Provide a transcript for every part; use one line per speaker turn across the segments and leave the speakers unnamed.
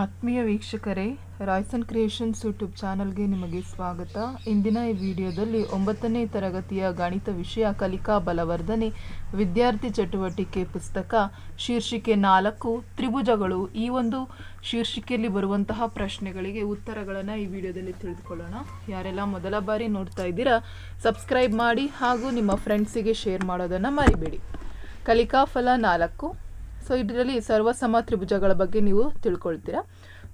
ಆತ್ಮೀಯ ವೀಕ್ಷಕರೇ Royson creations YouTube ಚಾನಲ್ಗೆ ನಿಮಗೆ ಸ್ವಾಗತ. ಇಂದಿನ ಈ ವಿಡಿಯೋದಲ್ಲಿ ಒಂಬತ್ತನೇ ತರಗತಿಯ ಗಣಿತ ವಿಷಯ ಕಲಿಕಾ ಬಲವರ್ಧನೆ, ವಿದ್ಯಾರ್ಥಿ ಚಟುವಟಿಕೆ ಪುಸ್ತಕ, ಶೀರ್ಷಿಕೆ ನಾಲ್ಕು, ತ್ರಿಭುಜಗಳು ಈ ಒಂದು ಶೀರ್ಷಿಕೆಯಲ್ಲಿ ಬರುವಂತಹ ಪ್ರಶ್ನೆಗಳಿಗೆ ಉತ್ತರಗಳನ್ನು ಈ ವಿಡಿಯೋದಲ್ಲಿ ತಿಳಿದುಕೊಳ್ಳೋಣ. ಯಾರೆಲ್ಲ ಮೊದಲ ಬಾರಿ ನೋಡ್ತಾ ಇದ್ದೀರಾ ಸಬ್ಸ್ಕ್ರೈಬ್ ಮಾಡಿ ಹಾಗೂ ನಿಮ್ಮ ಫ್ರೆಂಡ್ಸಿಗೆ ಶೇರ್ ಮಾಡೋದನ್ನು ಮರಿಬೇಡಿ. ಕಲಿಕಾ ಫಲ ನಾಲ್ಕು. ಸೊ ಇದರಲ್ಲಿ ಸರ್ವಸಮ ತ್ರಿಭುಜಗಳ ಬಗ್ಗೆ ನೀವು ತಿಳ್ಕೊಳ್ತೀರಾ?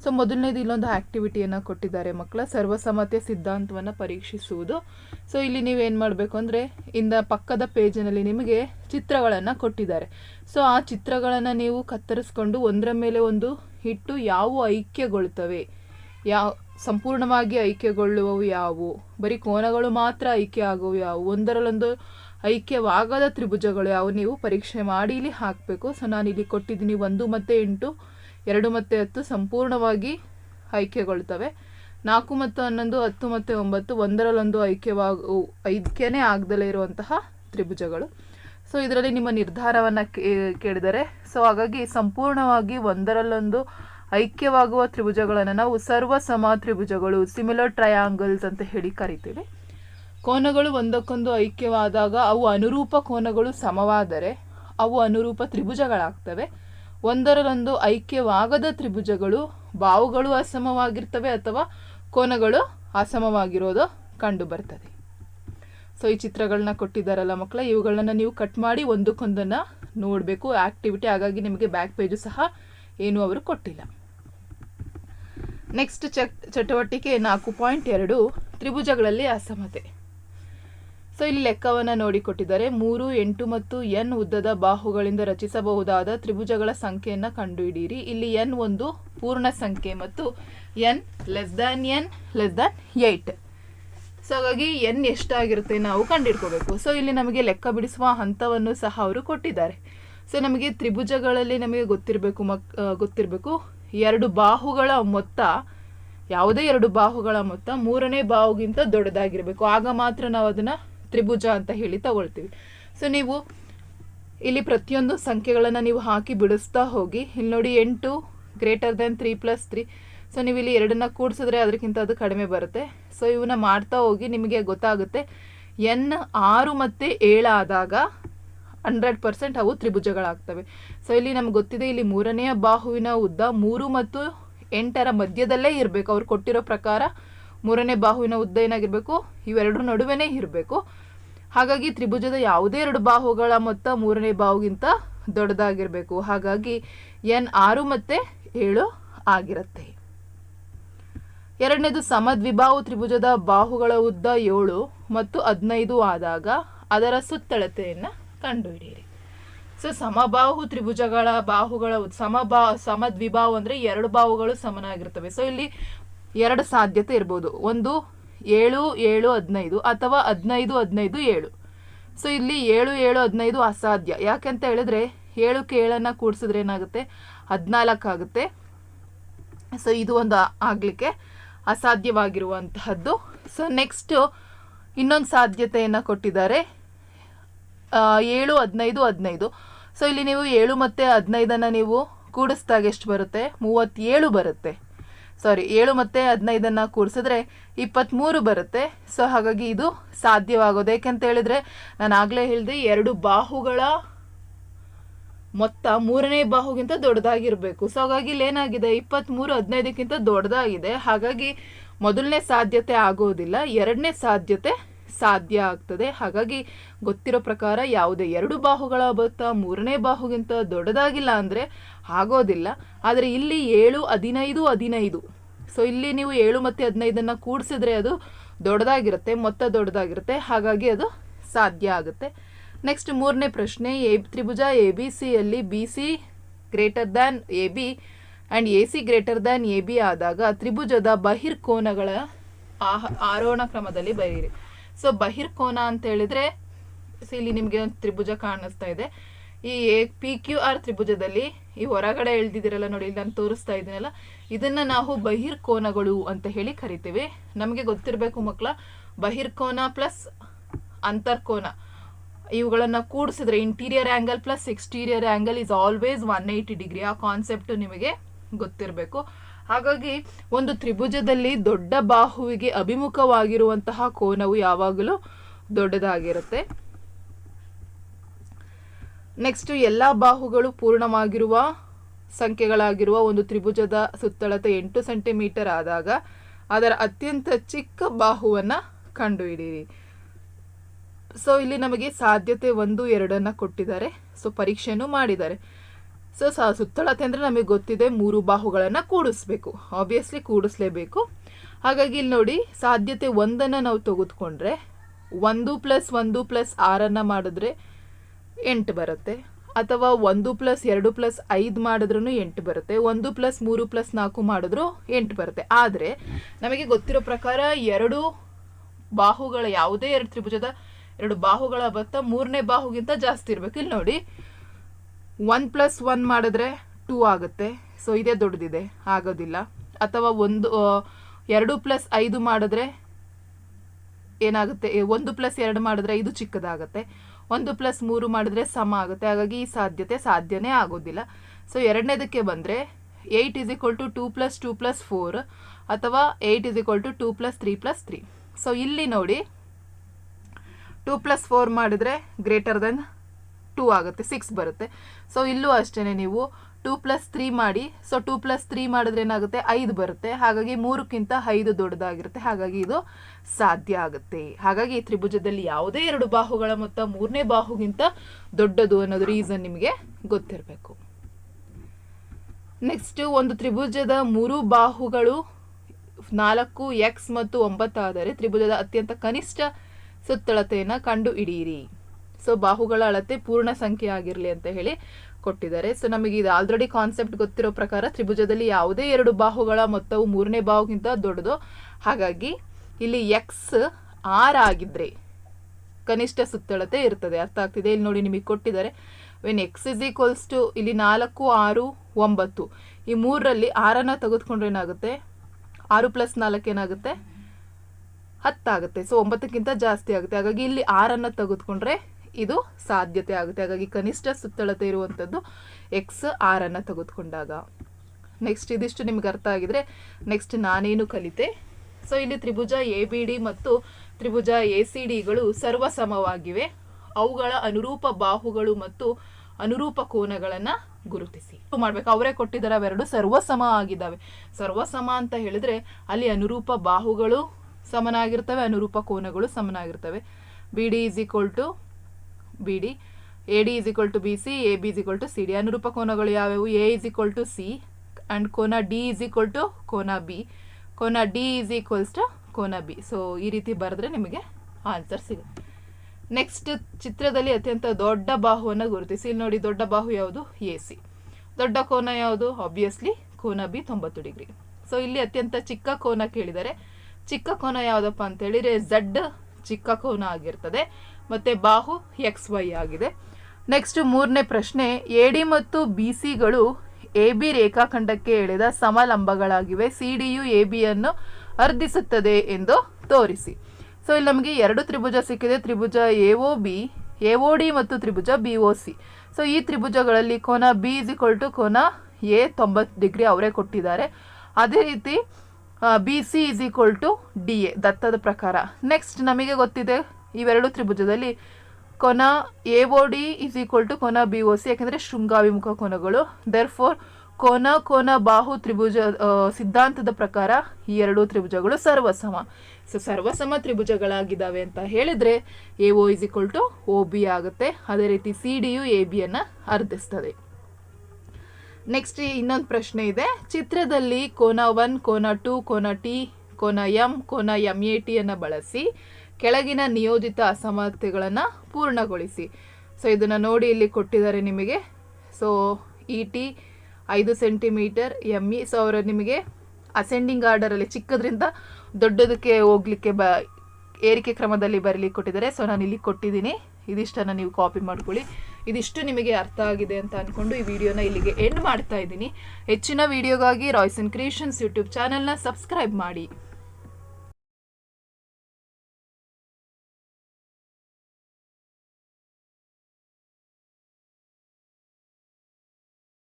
ಸೊ ಮೊದಲನೇದು ಇಲ್ಲೊಂದು ಆ್ಯಕ್ಟಿವಿಟಿಯನ್ನು ಕೊಟ್ಟಿದ್ದಾರೆ ಮಕ್ಕಳ ಸರ್ವಸಮತೆ ಸಿದ್ಧಾಂತವನ್ನು ಪರೀಕ್ಷಿಸುವುದು. ಸೊ ಇಲ್ಲಿ ನೀವೇನು ಮಾಡಬೇಕು ಅಂದರೆ, ಇಂದ ಪಕ್ಕದ ಪೇಜಿನಲ್ಲಿ ನಿಮಗೆ ಚಿತ್ರಗಳನ್ನು ಕೊಟ್ಟಿದ್ದಾರೆ. ಸೊ ಆ ಚಿತ್ರಗಳನ್ನು ನೀವು ಕತ್ತರಿಸ್ಕೊಂಡು ಒಂದರ ಮೇಲೆ ಒಂದು ಹಿಟ್ಟು ಯಾವ ಐಕ್ಯಗೊಳ್ತವೆ? ಯಾವ ಸಂಪೂರ್ಣವಾಗಿ ಐಕ್ಯಗೊಳ್ಳುವವು ಯಾವುವು? ಬರೀ ಕೋನಗಳು ಮಾತ್ರ ಐಕ್ಯ ಆಗುವು ಯಾವುವು? ಒಂದರಲ್ಲೊಂದು ಐಕ್ಯವಾಗದ ತ್ರಿಭುಜಗಳು ಯಾವು ನೀವು ಪರೀಕ್ಷೆ ಮಾಡಿ ಇಲ್ಲಿ ಹಾಕಬೇಕು. ಸೊ, ನಾನು ಇಲ್ಲಿ ಕೊಟ್ಟಿದ್ದೀನಿ ಒಂದು ಮತ್ತು ಎಂಟು, ಎರಡು ಮತ್ತು ಹತ್ತು ಸಂಪೂರ್ಣವಾಗಿ ಐಕ್ಯಗೊಳ್ತವೆ ನಾಲ್ಕು ಮತ್ತು ಹನ್ನೊಂದು, ಹತ್ತು ಮತ್ತು ಒಂಬತ್ತು ಒಂದರಲ್ಲೊಂದು ಐಕ್ಯವಾಗ, ಐಕ್ಯನೇ ಆಗದಲೇ ಇರುವಂತಹ ತ್ರಿಭುಜಗಳು. ಸೊ, ಇದರಲ್ಲಿ ನಿಮ್ಮ ನಿರ್ಧಾರವನ್ನು ಕೇಳಿದರೆ. ಸೊ, ಹಾಗಾಗಿ ಸಂಪೂರ್ಣವಾಗಿ ಒಂದರಲ್ಲೊಂದು ಐಕ್ಯವಾಗುವ ತ್ರಿಭುಜಗಳನ್ನು ನಾವು ಸರ್ವ ಸಮ ತ್ರಿಭುಜಗಳು ಸಿಮಿಲರ್ ಟ್ರಯಾಂಗಲ್ಸ್ ಅಂತ ಹೇಳಿ ಕರಿತೀವಿ. ಕೋನಗಳು ಒಂದಕ್ಕೊಂದು ಐಕ್ಯವಾದಾಗ ಅವು ಅನುರೂಪ ಕೋನಗಳು ಸಮವಾದರೆ ಅವು ಅನುರೂಪ ತ್ರಿಭುಜಗಳಾಗ್ತವೆ. ಒಂದರಲ್ಲೊಂದು ಐಕ್ಯವಾಗದ ತ್ರಿಭುಜಗಳು ಬಾವುಗಳು ಅಸಮವಾಗಿರ್ತವೆ ಅಥವಾ ಕೋನಗಳು ಅಸಮವಾಗಿರೋದು ಕಂಡು ಬರ್ತದೆ ಸೊ ಈ ಚಿತ್ರಗಳನ್ನ ಕೊಟ್ಟಿದ್ದಾರಲ್ಲ ಮಕ್ಕಳ, ಇವುಗಳನ್ನ ನೀವು ಕಟ್ ಮಾಡಿ ಒಂದಕ್ಕೊಂದನ್ನು ನೋಡಬೇಕು. ಆ್ಯಕ್ಟಿವಿಟಿ ಹಾಗಾಗಿ ನಿಮಗೆ ಬ್ಯಾಕ್ ಪೇಜು ಸಹ ಏನು ಅವರು ಕೊಟ್ಟಿಲ್ಲ. ನೆಕ್ಸ್ಟ್ ಚಕ್ ಚಟುವಟಿಕೆ ನಾಲ್ಕು ಪಾಯಿಂಟ್ ಎರಡು, ತ್ರಿಭುಜಗಳಲ್ಲಿ ಅಸಮತೆ. ಸೊ ಇಲ್ಲಿ ಲೆಕ್ಕವನ್ನು ನೋಡಿಕೊಟ್ಟಿದ್ದಾರೆ. ಮೂರು, ಎಂಟು ಮತ್ತು ಎನ್ ಉದ್ದದ ಬಾಹುಗಳಿಂದ ರಚಿಸಬಹುದಾದ ತ್ರಿಭುಜಗಳ ಸಂಖ್ಯೆಯನ್ನು ಕಂಡುಹಿಡಿಯಿರಿ. ಇಲ್ಲಿ ಎನ್ ಒಂದು ಪೂರ್ಣ ಸಂಖ್ಯೆ ಮತ್ತು N less than N less than eight so ಹಾಗಾಗಿ ಎನ್ ಎಷ್ಟಾಗಿರುತ್ತೆ ನಾವು ಕಂಡುಹಿಡ್ಕೋಬೇಕು ಸೊ ಇಲ್ಲಿ ನಮಗೆ ಲೆಕ್ಕ ಬಿಡಿಸುವ ಹಂತವನ್ನು ಸಹ ಅವರು ಕೊಟ್ಟಿದ್ದಾರೆ. ಸೊ ನಮಗೆ ತ್ರಿಭುಜಗಳಲ್ಲಿ ನಮಗೆ ಗೊತ್ತಿರಬೇಕು ಮಕ್ ಗೊತ್ತಿರಬೇಕು ಎರಡು ಬಾಹುಗಳ ಮೊತ್ತ, ಯಾವುದೇ ಎರಡು ಬಾಹುಗಳ ಮೊತ್ತ ಮೂರನೇ ಬಾಹುಗಿಂತ ದೊಡ್ಡದಾಗಿರಬೇಕು. ಆಗ ಮಾತ್ರ ನಾವು ಅದನ್ನು ತ್ರಿಭುಜ ಅಂತ ಹೇಳಿ ತಗೊಳ್ತೀವಿ. ಸೊ ನೀವು ಇಲ್ಲಿ ಪ್ರತಿಯೊಂದು ಸಂಖ್ಯೆಗಳನ್ನು ನೀವು ಹಾಕಿ ಬಿಡಿಸ್ತಾ ಹೋಗಿ. ಇಲ್ಲಿ ನೋಡಿ ಎಂಟು greater then three plus three. So ನೀವು ಇಲ್ಲಿ ಎರಡನ್ನ ಕೂಡಿಸಿದ್ರೆ ಅದಕ್ಕಿಂತ ಅದು ಕಡಿಮೆ ಬರುತ್ತೆ. ಸೊ ಇವನ್ನ ಮಾಡ್ತಾ ಹೋಗಿ ನಿಮಗೆ ಗೊತ್ತಾಗುತ್ತೆ. ಎನ್ ಆರು ಮತ್ತು ಏಳಾದಾಗ ಹಂಡ್ರೆಡ್ ಪರ್ಸೆಂಟ್ ಅವು ತ್ರಿಭುಜಗಳಾಗ್ತವೆ. ಸೊ ಇಲ್ಲಿ ನಮ್ಗೆ ಗೊತ್ತಿದೆ, ಇಲ್ಲಿ ಮೂರನೆಯ ಬಾಹುವಿನ ಉದ್ದ ಮೂರು ಮತ್ತು ಎಂಟರ ಮಧ್ಯದಲ್ಲೇ ಇರಬೇಕು. ಅವ್ರು ಕೊಟ್ಟಿರೋ ಪ್ರಕಾರ ಮೂರನೇ ಬಾಹುವಿನ ಉದ್ದ ಏನಾಗಿರಬೇಕು? ಇವೆರಡರ ನಡುವೆನೇ ಇರಬೇಕು. ಹಾಗಾಗಿ ತ್ರಿಭುಜದ ಯಾವುದೇ ಎರಡು ಬಾಹುಗಳ ಮೊತ್ತ ಮೂರನೇ ಬಾಹುಗಿಂತ ದೊಡ್ಡದಾಗಿರಬೇಕು. ಹಾಗಾಗಿ ಎನ್ ಆರು ಮತ್ತು ಏಳು ಆಗಿರುತ್ತೆ. ಎರಡನೇದು ಸಮದ್ವಿಬಾಹು ತ್ರಿಭುಜದ ಬಾಹುಗಳ ಉದ್ದ ಏಳು ಮತ್ತು ಹದಿನೈದು ಆದಾಗ ಅದರ ಸುತ್ತಳತೆಯನ್ನು ಕಂಡುಹಿಡಿಯಿರಿ. ಸೊ, ಸಮಬಾಹು ತ್ರಿಭುಜಗಳ ಬಾಹುಗಳ ಸಮಬಾ, ಸಮದ್ವಿಬಾಹು ಅಂದರೆ ಎರಡು ಬಾಹುಗಳು ಸಮನಾಗಿರ್ತವೆ. ಸೊ, ಇಲ್ಲಿ ಎರಡು ಸಾಧ್ಯತೆ ಇರ್ಬೋದು. ಒಂದು ಏಳು ಏಳು, ಹದಿನೈದು ಅಥವಾ ಹದಿನೈದು ಹದಿನೈದು, ಏಳು. ಸೊ, ಇಲ್ಲಿ ಏಳು ಏಳು, ಹದಿನೈದು ಅಸಾಧ್ಯ. ಯಾಕೆಂತ ಹೇಳಿದ್ರೆ ಏಳಕ್ಕೆ ಏಳನ್ನು ಕೂಡಿಸಿದ್ರೆ ಏನಾಗುತ್ತೆ? ಹದಿನಾಲ್ಕಾಗುತ್ತೆ ಸೊ, ಇದು ಒಂದು ಆಗಲಿಕ್ಕೆ ಅಸಾಧ್ಯವಾಗಿರುವಂತಹದ್ದು. ಸೊ ನೆಕ್ಸ್ಟು ಇನ್ನೊಂದು ಸಾಧ್ಯತೆಯನ್ನು ಕೊಟ್ಟಿದ್ದಾರೆ. ಏಳು, ಹದಿನೈದು ಹದಿನೈದು. ಸೊ ಇಲ್ಲಿ ನೀವು ಏಳು ಮತ್ತು ಹದಿನೈದನ್ನು ನೀವು ಕೂಡಿಸಿದಾಗ ಎಷ್ಟು ಬರುತ್ತೆ? ಮೂವತ್ತೇಳು ಬರುತ್ತೆ. ಸಾರಿ ಏಳು ಮತ್ತು ಹದಿನೈದನ್ನು ಕೂಡಿಸಿದ್ರೆ ಇಪ್ಪತ್ತ್ಮೂರು ಬರುತ್ತೆ. ಸೊ ಹಾಗಾಗಿ ಇದು ಸಾಧ್ಯವಾಗೋದು. ಏಕೆಂತ ಹೇಳಿದ್ರೆ, ನಾನು ಆಗಲೇ ಹೇಳಿದೆ, ಎರಡು ಬಾಹುಗಳ ಮೊತ್ತ ಮೂರನೇ ಬಾಹುಗಿಂತ ದೊಡ್ಡದಾಗಿರಬೇಕು. ಸೊ ಹಾಗಾಗಿ ಇಲ್ಲಿ ಏನಾಗಿದೆ? ಇಪ್ಪತ್ತ್ಮೂರು ಹದಿನೈದಕ್ಕಿಂತ ದೊಡ್ಡದಾಗಿದೆ. ಹಾಗಾಗಿ ಮೊದಲನೇ ಸಾಧ್ಯತೆ ಆಗೋದಿಲ್ಲ, ಎರಡನೇ ಸಾಧ್ಯತೆ ಸಾಧ್ಯ ಆಗ್ತದೆ. ಹಾಗಾಗಿ ಗೊತ್ತಿರೋ ಪ್ರಕಾರ ಯಾವುದೇ ಎರಡು ಬಾಹುಗಳ ಮೊತ್ತ ಮೂರನೇ ಬಾಹುಗಿಂತ ದೊಡ್ಡದಾಗಿಲ್ಲ ಅಂದರೆ ಆಗೋದಿಲ್ಲ. ಆದರೆ ಇಲ್ಲಿ ಏಳು, ಹದಿನೈದು ಹದಿನೈದು. ಸೊ ಇಲ್ಲಿ ನೀವು ಏಳು ಮತ್ತು ಹದಿನೈದನ್ನು ಕೂಡಿಸಿದ್ರೆ ಅದು ದೊಡ್ಡದಾಗಿರುತ್ತೆ, ಮೊತ್ತ ದೊಡ್ಡದಾಗಿರುತ್ತೆ. ಹಾಗಾಗಿ ಅದು ಸಾಧ್ಯ ಆಗುತ್ತೆ. ನೆಕ್ಸ್ಟ್ ಮೂರನೇ ಪ್ರಶ್ನೆ, ಎ ತ್ರಿಭುಜ, ಎ ಬಿ ಸಿಯಲ್ಲಿ B C greater than A B and A C greater than A B ಆದಾಗ ತ್ರಿಭುಜದ ಬಹಿರ್ಕೋನಗಳ ಆಹ, ಆರೋಹಣ ಕ್ರಮದಲ್ಲಿ ಬರೀರಿ. ಸೊ ಬಹಿರ್ಕೋನ ಅಂತ ಹೇಳಿದ್ರೆ ಇಲ್ಲಿ ನಿಮಗೆ ಒಂದು ತ್ರಿಭುಜ ಕಾಣಿಸ್ತಾ ಇದೆ. ಈ ಪಿ ಕ್ಯೂ ಆರ್ ತ್ರಿಭುಜದಲ್ಲಿ ಈ ಹೊರಗಡೆ ಎಳ್ದಿದ್ದೀರಲ್ಲ ನೋಡಿ ನಾನು ತೋರಿಸ್ತಾ ಇದ್ದೀನಲ್ಲ, ಇದನ್ನ ನಾವು ಬಹಿರ್ಕೋನಗಳು ಅಂತ ಹೇಳಿ ಕರಿತೀವಿ. ನಮಗೆ ಗೊತ್ತಿರಬೇಕು ಮಕ್ಕಳ ಬಹಿರ್ಕೋನ ಪ್ಲಸ್ ಅಂತರ್ಕೋನ. ಇವುಗಳನ್ನು ಕೂಡಿಸಿದ್ರೆ interior angle plus exterior angle is always one eighty degree ಆ ಕಾನ್ಸೆಪ್ಟ್ ನಿಮಗೆ ಗೊತ್ತಿರಬೇಕು. ಹಾಗಾಗಿ ಒಂದು ತ್ರಿಭುಜದಲ್ಲಿ ದೊಡ್ಡ ಬಾಹುವಿಗೆ ಅಭಿಮುಖವಾಗಿರುವಂತಹ ಕೋನವು ಯಾವಾಗಲೂ ದೊಡ್ಡದಾಗಿರುತ್ತೆ. ನೆಕ್ಸ್ಟ್ ಎಲ್ಲ ಬಾಹುಗಳು ಪೂರ್ಣವಾಗಿರುವ ಸಂಖ್ಯೆಗಳಾಗಿರುವ ಒಂದು ತ್ರಿಭುಜದ ಸುತ್ತಳತೆ ಎಂಟು ಸೆಂಟಿಮೀಟರ್ ಆದಾಗ ಅದರ ಅತ್ಯಂತ ಚಿಕ್ಕ ಬಾಹುವನ್ನು ಕಂಡುಹಿಡಿಯಿರಿ. ಸೊ ಇಲ್ಲಿ ನಮಗೆ ಸಾಧ್ಯತೆ ಒಂದು, ಎರಡನ್ನು ಕೊಟ್ಟಿದ್ದಾರೆ. ಸೊ ಪರೀಕ್ಷೆನೂ ಮಾಡಿದ್ದಾರೆ. ಸೊ, ಸ, ಸುತ್ತಳತೆ ಅಂದರೆ ನಮಗೆ ಗೊತ್ತಿದೆ ಮೂರು ಬಾಹುಗಳನ್ನು ಕೂಡಿಸ್ಬೇಕು. ಆಬ್ವಿಯಸ್ಲಿ ಕೂಡಿಸ್ಲೇಬೇಕು. ಹಾಗಾಗಿ ಇಲ್ಲಿ ನೋಡಿ, ಸಾಧ್ಯತೆ ಒಂದನ್ನು ನಾವು ತೆಗೆದುಕೊಂಡ್ರೆ, ಒಂದು ಪ್ಲಸ್ ಒಂದು ಪ್ಲಸ್ ಆರನ್ನು ಮಾಡಿದ್ರೆ ಎಂಟು ಬರುತ್ತೆ. ಅಥವಾ ಒಂದು ಪ್ಲಸ್ ಎರಡು ಪ್ಲಸ್ ಐದು ಮಾಡಿದ್ರೂ ಎಂಟು ಬರುತ್ತೆ. ಒಂದು ಪ್ಲಸ್ ಮೂರು ಪ್ಲಸ್ ನಾಲ್ಕು ಮಾಡಿದ್ರು ಎಂಟು ಬರುತ್ತೆ. ಆದರೆ, ನಮಗೆ ಗೊತ್ತಿರೋ ಪ್ರಕಾರ ಎರಡು ಬಾಹುಗಳ ಯಾವುದೇ ಎರಡು ತ್ರಿಭುಜದ ಎರಡು ಬಾಹುಗಳ ಭತ್ತ ಮೂರನೇ ಬಾಹುಗಿಂತ ಜಾಸ್ತಿ ಇರಬೇಕು. ಇಲ್ಲಿ ನೋಡಿ ಒನ್ ಪ್ಲಸ್ ಒನ್ ಮಾಡಿದ್ರೆ ಟೂ ಆಗುತ್ತೆ. ಸೊ ಇದೇ ದೊಡ್ಡದಿದೆ. ಆಗೋದಿಲ್ಲ. ಅಥವಾ ಒಂದು ಎರಡು ಪ್ಲಸ್ ಐದು ಮಾಡಿದ್ರೆ ಏನಾಗುತ್ತೆ? ಒಂದು ಪ್ಲಸ್ ಎರಡು ಮಾಡಿದ್ರೆ ಇದು ಚಿಕ್ಕದಾಗುತ್ತೆ. ಒಂದು ಪ್ಲಸ್ ಮೂರು ಮಾಡಿದ್ರೆ ಸಮ ಆಗುತ್ತೆ. ಹಾಗಾಗಿ ಈ ಸಾಧ್ಯತೆ ಸಾಧ್ಯನೇ ಆಗೋದಿಲ್ಲ. ಸೊ ಎರಡನೇದಕ್ಕೆ ಬಂದರೆ eight is equal to two plus two plus four ಅಥವಾ eight is equal to two plus three plus three so ಇಲ್ಲಿ ನೋಡಿ ಟೂ ಪ್ಲಸ್ ಫೋರ್ ಮಾಡಿದರೆ ಗ್ರೇಟರ್ ದೆನ್ ಟೂ ಆಗುತ್ತೆ ಸಿಕ್ಸ್ ಬರುತ್ತೆ. ಸೊ ಇಲ್ಲೂ ಅಷ್ಟೇ ನೀವು ಟೂ ಪ್ಲಸ್ ತ್ರೀ ಮಾಡಿ ಸೊ ಟೂ ಪ್ಲಸ್ ತ್ರೀ ಮಾಡಿದ್ರೆ ಏನಾಗುತ್ತೆ, ಐದು ಬರುತ್ತೆ. ಹಾಗಾಗಿ ಮೂರಕ್ಕಿಂತ ಐದು ದೊಡ್ಡದಾಗಿರುತ್ತೆ. ಹಾಗಾಗಿ ಇದು ಸಾಧ್ಯ ಆಗುತ್ತೆ. ಹಾಗಾಗಿ ತ್ರಿಭುಜದಲ್ಲಿ ಯಾವುದೇ ಎರಡು ಬಾಹುಗಳ ಮೊತ್ತ ಮೂರನೇ ಬಾಹುಗಿಂತ ದೊಡ್ಡದು ಅನ್ನೋದು ರೀಸನ್ ನಿಮಗೆ ಗೊತ್ತಿರಬೇಕು. ನೆಕ್ಸ್ಟ್ ಒಂದು ತ್ರಿಭುಜದ ಮೂರು ಬಾಹುಗಳು ನಾಲ್ಕು ಎಕ್ಸ್ ಮತ್ತು ಒಂಬತ್ತಾದರೆ ತ್ರಿಭುಜದ ಅತ್ಯಂತ ಕನಿಷ್ಠ ಸುತ್ತಳತೆಯನ್ನು ಕಂಡು ಹಿಡಿಯಿರಿ ಸೊ ಬಾಹುಗಳ ಅಳತೆ ಪೂರ್ಣ ಸಂಖ್ಯೆ ಆಗಿರಲಿ ಅಂತ ಹೇಳಿ ಕೊಟ್ಟಿದ್ದಾರೆ. ಸೊ ನಮಗೆ ಇದು ಆಲ್ರೆಡಿ ಕಾನ್ಸೆಪ್ಟ್ ಗೊತ್ತಿರೋ ಪ್ರಕಾರ ತ್ರಿಭುಜದಲ್ಲಿ ಯಾವುದೇ ಎರಡು ಬಾಹುಗಳ ಮೊತ್ತವು ಮೂರನೇ ಬಾಹುಗಿಂತ ದೊಡ್ಡದು. ಹಾಗಾಗಿ ಇಲ್ಲಿ ಎಕ್ಸ್ ಆರ್ ಆಗಿದ್ರೆ ಕನಿಷ್ಠ ಸುತ್ತಳತೆ ಇರ್ತದೆ. ಅರ್ಥ ಆಗ್ತಿದೆ? ಇಲ್ಲಿ ನೋಡಿ ನಿಮಗೆ ಕೊಟ್ಟಿದ್ದಾರೆ. When X is equals to ಇಲ್ಲಿ ನಾಲ್ಕು, ಆರು, ಒಂಬತ್ತು. ಈ ಮೂರರಲ್ಲಿ ಆರನ್ನು ತೆಗೆದುಕೊಂಡ್ರೆ ಏನಾಗುತ್ತೆ? ಆರು ಪ್ಲಸ್ ನಾಲ್ಕು ಏನಾಗುತ್ತೆ? ಹತ್ತಾಗುತ್ತೆ. ಸೊ ಒಂಬತ್ತಕ್ಕಿಂತ ಜಾಸ್ತಿ ಆಗುತ್ತೆ. ಹಾಗಾಗಿ ಇಲ್ಲಿ ಆರನ್ನು ತೆಗೆದುಕೊಂಡ್ರೆ ಇದು ಸಾಧ್ಯತೆ ಆಗುತ್ತೆ. ಹಾಗಾಗಿ ಕನಿಷ್ಠ ಸುತ್ತಳತೆ ಇರುವಂಥದ್ದು ಎಕ್ಸ್ ಆರನ್ನು ತೆಗೆದುಕೊಂಡಾಗ. ನೆಕ್ಸ್ಟ್ ಇದಿಷ್ಟು ನಿಮ್ಗೆ ಅರ್ಥ ಆಗಿದ್ರೆ ನೆಕ್ಸ್ಟ್ ನಾನೇನು ಕಲಿತೆ? ಸೊ ಇಲ್ಲಿ ತ್ರಿಭುಜ ಎ ಬಿ ಡಿ ಮತ್ತು ತ್ರಿಭುಜ ಎ ಸಿ ಡಿಗಳು ಸರ್ವಸಮವಾಗಿವೆ. ಅವುಗಳ ಅನುರೂಪ ಬಾಹುಗಳು ಮತ್ತು ಅನುರೂಪ ಕೋನಗಳನ್ನು ಗುರುತಿಸಿ. ಮಾಡ್ಬೇಕು. ಅವರೇ ಕೊಟ್ಟಿದ್ದಾರೆ. ಅವೆರಡು ಸರ್ವಸಮ ಆಗಿದ್ದಾವೆ. ಸರ್ವಸಮ ಅಂತ ಹೇಳಿದ್ರೆ ಅಲ್ಲಿ ಅನುರೂಪ ಬಾಹುಗಳು ಸಮನಾಗಿರ್ತವೆ, ಅನುರೂಪ ಕೋನಗಳು ಸಮನಾಗಿರ್ತವೆ. B D is equal to B D A D is equal to B C A B is equal to C D ಅನುರೂಪ ಕೋನಗಳು ಯಾವ್ಯಾವು A is equal to C and ಕೋನ ಡಿ ಇಸ್ ಈಕ್ವಲ್ ಟು ಕೋನ B ಕೋನ D is equals to ಕೋನ B so ಈ ರೀತಿ ಬರೆದ್ರೆ ನಿಮಗೆ ಆನ್ಸರ್ ಸಿಗುತ್ತೆ. ನೆಕ್ಸ್ಟ್ ಚಿತ್ರದಲ್ಲಿ ಅತ್ಯಂತ ದೊಡ್ಡ ಬಾಹುವನ್ನು ಗುರುತಿಸಿ. ಇಲ್ಲಿ ನೋಡಿ, ದೊಡ್ಡ ಬಾಹು ಯಾವುದು? ಎ ಸಿ ದೊಡ್ಡ ಕೋನ ಯಾವುದು? ಆಬ್ವಿಯಸ್ಲಿ ಕೋನ ಬಿ ತೊಂಬತ್ತು ಡಿಗ್ರಿ. ಸೊ ಇಲ್ಲಿ ಅತ್ಯಂತ ಚಿಕ್ಕ ಕೋನ ಕೇಳಿದರೆ, ಚಿಕ್ಕ ಕೋನ ಯಾವುದಪ್ಪ ಅಂತ ಹೇಳಿದ್ರೆ ಝಡ್ ಚಿಕ್ಕ ಕೋನ ಆಗಿರ್ತದೆ. ಮತ್ತೆ ಬಾಹು ಎಕ್ಸ್ ವೈ ಆಗಿದೆ. ನೆಕ್ಸ್ಟ್ ಮೂರನೇ ಪ್ರಶ್ನೆ ಎ ಡಿ ಮತ್ತು ಬಿ ಸಿಗಳು ಎ ಬಿ ರೇಖಾಖಂಡಕ್ಕೆ ಎಳೆದ ಸಮಲಂಬಗಳಾಗಿವೆ. ಸಿ ಡಿ ಯು ಎ ಬಿಯನ್ನು ಅರ್ಧಿಸುತ್ತದೆ ಎಂದು ತೋರಿಸಿ. ಸೊ ಇಲ್ಲಿ ನಮಗೆ ಎರಡು ತ್ರಿಭುಜ ಸಿಕ್ಕಿದೆ. ತ್ರಿಭುಜ A O B A O D ಮತ್ತು ತ್ರಿಭುಜ ಬಿ ಓ ಸಿ ಸೊ ಈ ತ್ರಿಭುಜಗಳಲ್ಲಿ ಕೋನ ಬಿ ಇಸ್ ಇಕ್ವಲ್ ಟು ಕೋನ ಎ ತೊಂಬತ್ತು ಡಿಗ್ರಿ ಅವರೇ ಕೊಟ್ಟಿದ್ದಾರೆ. ಅದೇ ರೀತಿ B C is equal to D A ದತ್ತದ ಪ್ರಕಾರ. ನೆಕ್ಸ್ಟ್ ನಮಗೆ ಗೊತ್ತಿದೆ ಇವೆರಡು ತ್ರಿಭುಜದಲ್ಲಿ ಕೊನ A O D is equal to Kona B O C ಯಾಕೆಂದರೆ ಶೃಂಗಾಭಿಮುಖ ಕೋನಗಳು. ದರ್ ಫೋರ್ ಕೋನ ಕೋನ, ಬಾಹು ತ್ರಿಭುಜ ಸಿದ್ಧಾಂತದ ಪ್ರಕಾರ ಈ ಎರಡು ತ್ರಿಭುಜಗಳು ಸರ್ವಸಮ. ಸೊ ಸರ್ವಸಮ ತ್ರಿಭುಜಗಳಾಗಿದ್ದಾವೆ ಅಂತ ಹೇಳಿದರೆ A O is equal to O B ಆಗುತ್ತೆ. ಅದೇ ರೀತಿ ಸಿ ಡಿಯು ಎ ಬಿಯನ್ನು ಅರ್ಧಿಸ್ತದೆ. ನೆಕ್ಸ್ಟ್ ಇನ್ನೊಂದು ಪ್ರಶ್ನೆ ಇದೆ. ಚಿತ್ರದಲ್ಲಿ ಕೋನ ಒನ್ ಕೋನ ಟು ಕೋನ ಟಿ ಕೋನ ಎಂ ಕೋನ ಎಂ ಎ ಟಿಯನ್ನು ಬಳಸಿ ಕೆಳಗಿನ ನಿಯೋಜಿತ ಅಸಮತೆಗಳನ್ನು ಪೂರ್ಣಗೊಳಿಸಿ. ಸೊ ಇದನ್ನು ನೋಡಿ ಇಲ್ಲಿ ಕೊಟ್ಟಿದ್ದಾರೆ ನಿಮಗೆ. ಸೊ ಇ ಟಿ ಐದು ಸೆಂಟಿಮೀಟರ್ ಎಂ ಇ. ಸೊ ಅವರು ನಿಮಗೆ ಅಸೆಂಡಿಂಗ್ ಆರ್ಡರಲ್ಲಿ ಚಿಕ್ಕದ್ರಿಂದ ದೊಡ್ಡದಕ್ಕೆ ಹೋಗ್ಲಿಕ್ಕೆ ಬ, ಏರಿಕೆ ಕ್ರಮದಲ್ಲಿ ಬರಲಿಕ್ಕೆ ಕೊಟ್ಟಿದ್ದಾರೆ. ಸೊ ನಾನು ಇಲ್ಲಿ ಕೊಟ್ಟಿದ್ದೀನಿ. ಇದಿಷ್ಟನ್ನು ನೀವು ಕಾಪಿ ಮಾಡ್ಕೊಳ್ಳಿ. ಇದಿಷ್ಟು ನಿಮಗೆ ಅರ್ಥ ಆಗಿದೆ ಅಂತ ಅಂದ್ಕೊಂಡು ಈ ವಿಡಿಯೋನ ಇಲ್ಲಿಗೆ ಎಂಡ್ ಮಾಡ್ತಾ ಇದ್ದೀನಿ. ಹೆಚ್ಚಿನ ವಿಡಿಯೋಗಾಗಿ ರಾಯ್ಸನ್ ಕ್ರಿಯೇಷನ್ಸ್ ಯೂಟ್ಯೂಬ್ ಚಾನಲ್ನ ಸಬ್ಸ್ಕ್ರೈಬ್ ಮಾಡಿ.